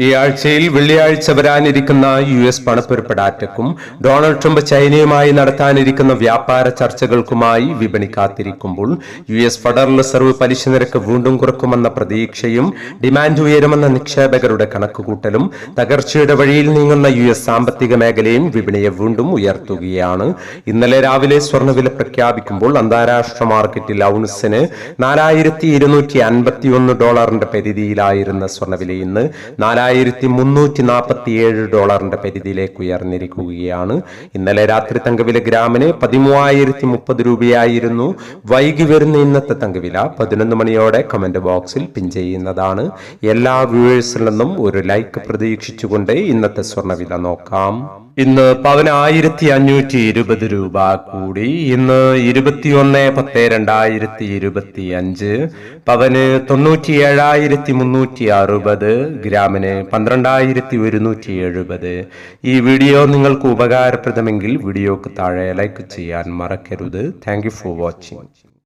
ഈ ആഴ്ചയിൽ വെള്ളിയാഴ്ച വരാനിരിക്കുന്ന യു എസ് പണപ്പെരുപ്പ് ഡാറ്റക്കും ഡൊണാൾഡ് ട്രംപ് ചൈനയുമായി നടത്താനിരിക്കുന്ന വ്യാപാര ചർച്ചകൾക്കുമായി വിപണി കാത്തിരിക്കുമ്പോൾ യു എസ് ഫെഡറൽ റിസർവ് പലിശ നിരക്ക് വീണ്ടും കുറക്കുമെന്ന പ്രതീക്ഷയും ഡിമാൻഡ് ഉയരുമെന്ന നിക്ഷേപകരുടെ കണക്കുകൂട്ടലും തകർച്ചയുടെ വഴിയിൽ നീങ്ങുന്ന യു എസ് സാമ്പത്തിക മേഖലയും വിപണിയെ വീണ്ടും ഉയർത്തുകയാണ്. ഇന്നലെ രാവിലെ സ്വർണവില പ്രഖ്യാപിക്കുമ്പോൾ അന്താരാഷ്ട്ര മാർക്കറ്റിൽ ഔൺസിന് നാലായിരത്തി ഡോളറിന്റെ പരിധിയിലായിരുന്ന സ്വർണവില ഇന്ന് നാലായിരത്തി മുന്നൂറ്റി നാൽപ്പത്തിയേഴ് ഡോളറിന്റെ പരിധിയിലേക്ക് ഉയർന്നിരിക്കുകയാണ്. ഇന്നലെ രാത്രി തങ്കവില ഗ്രാമിന് പതിമൂവായിരത്തി മുപ്പത് രൂപയായിരുന്നു. വൈകി വരുന്ന ഇന്നത്തെ തങ്കവില പതിനൊന്ന് മണിയോടെ കമന്റ് ബോക്സിൽ പിൻ ചെയ്യുന്നതാണ്. എല്ലാ വ്യൂവേഴ്സിൽ നിന്നും ഒരു ലൈക്ക് പ്രതീക്ഷിച്ചുകൊണ്ട് ഇന്നത്തെ സ്വർണവില നോക്കാം. ഇന്ന് പതിനായിരത്തി അഞ്ഞൂറ്റി ഇരുപത് രൂപ കൂടി. ഇന്ന് ഇരുപത്തിയൊന്ന് പത്ത് രണ്ടായിരത്തി ഇരുപത്തി അഞ്ച് പവന് തൊണ്ണൂറ്റി ഏഴായിരത്തി മുന്നൂറ്റി അറുപത് ഗ്രാമിന് പന്ത്രണ്ടായിരത്തി ഒരുന്നൂറ്റി എഴുപത് ഈ വീഡിയോ നിങ്ങൾക്ക് ഉപകാരപ്രദമെങ്കിൽ വീഡിയോക്ക് താഴെ ലൈക്ക് ചെയ്യാൻ മറക്കരുത്. Thank for watching